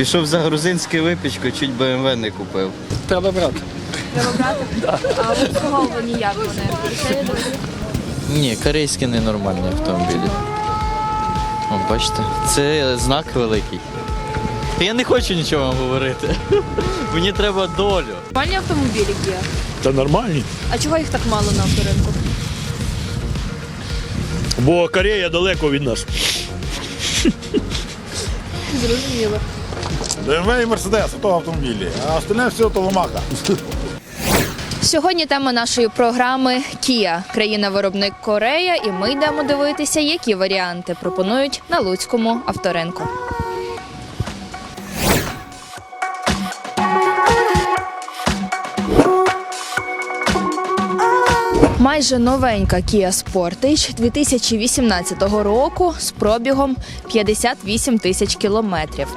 Пішов за грузинською випічкою, чуть БМВ не купив. Треба брати. Треба брати? А в обслуговуванні як вони? Ні, корейські ненормальні автомобілі. О, бачите, це знак великий. Я не хочу нічого вам говорити. Мені треба долю. Нормальні автомобілі Kia. Та нормальні. А чого їх так мало на авторинку? Бо Корея далеко від нас. Зрозуміло. BMW і Мерседес, – то автомобілі, а остальне все то ломака. Сьогодні тема нашої програми Кія, – країна-виробник Корея, і ми йдемо дивитися, які варіанти пропонують на Луцькому авторинку. Майже новенька Kia Sportage 2018 року з пробігом 58 тисяч кілометрів.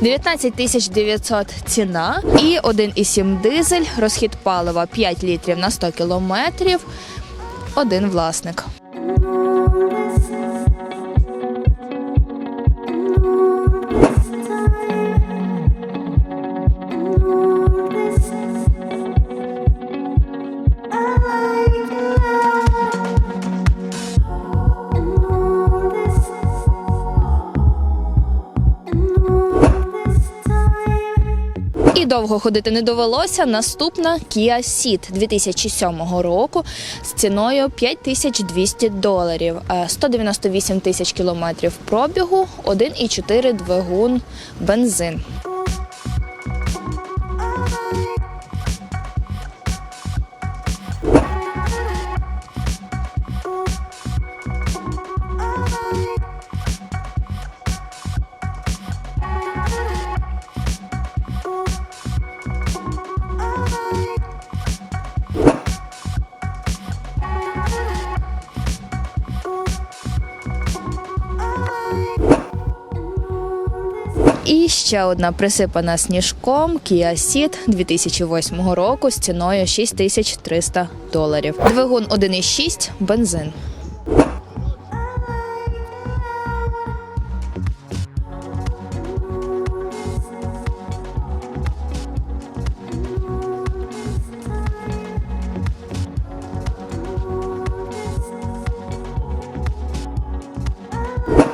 19 тисяч 900 ціна і 1,7 дизель, розхід палива 5 літрів на 100 кілометрів, один власник. Довго ходити не довелося. Наступна Kia Ceed 2007 року з ціною 5200 доларів, е, 198 тисяч кілометрів пробігу, 1,4 двигун бензин. І ще одна присипана сніжком Kia Ceed 2008 року з ціною 6300 доларів. Двигун 1,6 бензин.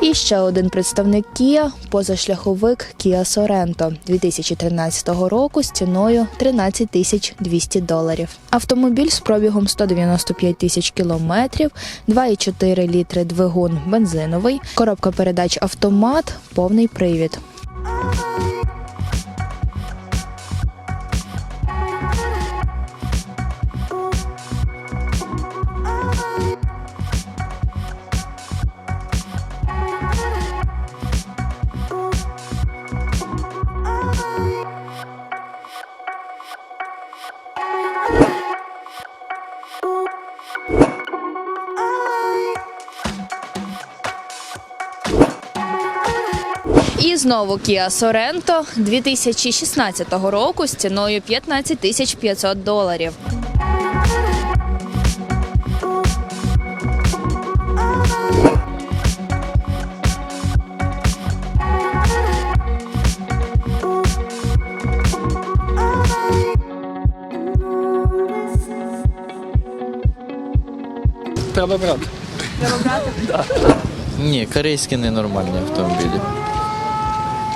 І ще один представник Kia – позашляховик Kia Sorento 2013 року з ціною 13 тисяч 200 доларів. Автомобіль з пробігом 195 тисяч кілометрів, 2,4 літри двигун бензиновий, коробка передач автомат, повний привід. І знову Kia Sorento 2016 року з ціною 15 тисяч 500 доларів. Треба брати. Ні, корейські ненормальні автомобілі.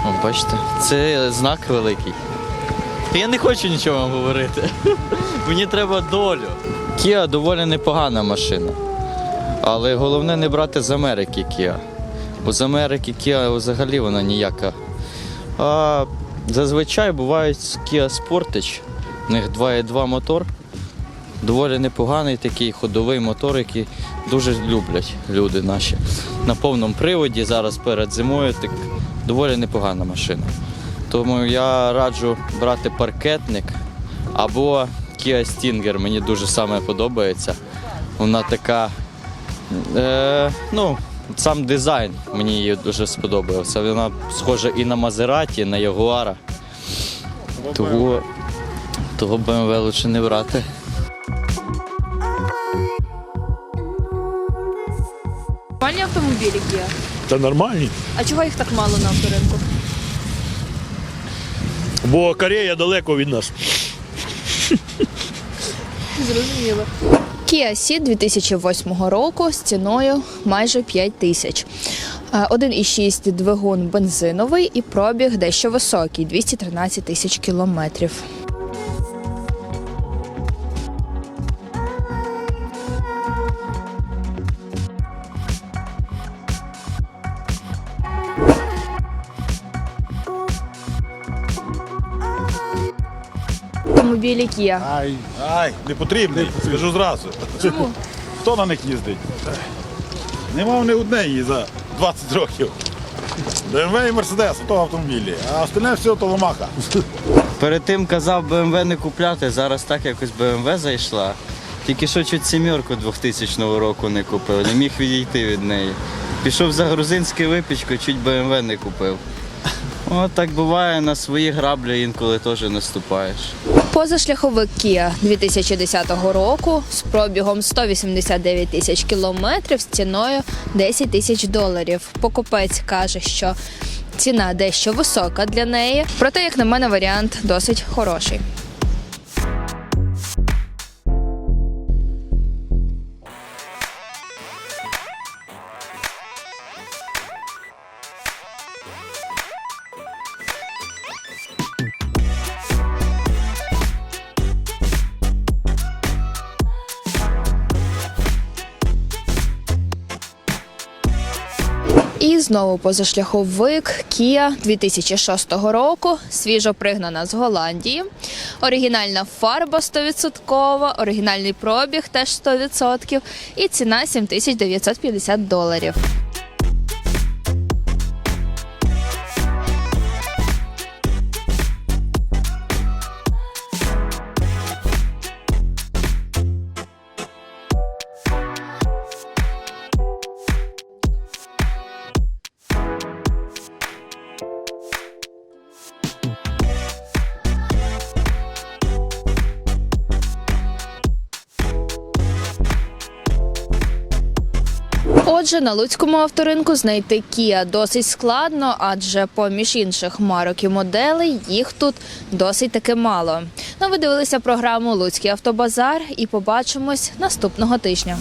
О, бачите, це знак великий. Я не хочу нічого вам говорити. Мені треба долю. Kia доволі непогана машина. Але головне не брати з Америки Kia. Бо з Америки Kia взагалі вона ніяка. А зазвичай бувають Kia Sportage. У них 2.2 мотор. Доволі непоганий такий ходовий мотор, який дуже люблять люди наші. На повному приводі зараз перед зимою так доволі непогана машина. Тому я раджу брати паркетник або Kia Stinger. Мені дуже саме подобається. Вона така. Е, ну, сам дизайн мені її дуже сподобався. Вона схожа і на Мазераті, і на Ягуара. Того, того BMW лучше не брати. Нормальні автомобілі Kia. Та нормальні. А чого їх так мало на авторинку? Бо Корея далеко від нас. Kia Ceed 2008 року з ціною майже 5 тисяч. Е, 1,6 двигун бензиновий і пробіг дещо високий 213 тисяч кілометрів. Автомобілі Kia. Ай, ай, не потрібний, скажу зразу. Чому? Хто на них їздить? Нема ні однієї за 20 років. BMW і Mercedes, то автомобілі, а остальне все то ломаха. Перед тим казав BMW не купляти, зараз так якось BMW зайшла. Тільки що чуть сімерку 2000 року не купив, не міг відійти від неї. Пішов за грузинську випічку, чуть BMW не купив. От так буває, на свої граблі інколи теж наступаєш. Позашляховик Kia 2010 року з пробігом 189 тисяч кілометрів з ціною 10 тисяч доларів. Покупець каже, що ціна дещо висока для неї, проте, як на мене, варіант досить хороший. І знову позашляховик Kia 2006 року, свіжо пригнана з Голландії. Оригінальна фарба 100%, оригінальний пробіг теж 100% і ціна 7950 доларів. Отже, на луцькому авторинку знайти Kia досить складно, адже поміж інших марок і моделей їх тут досить таки мало. Ну, ви дивилися програму Луцький автобазар і побачимось наступного тижня.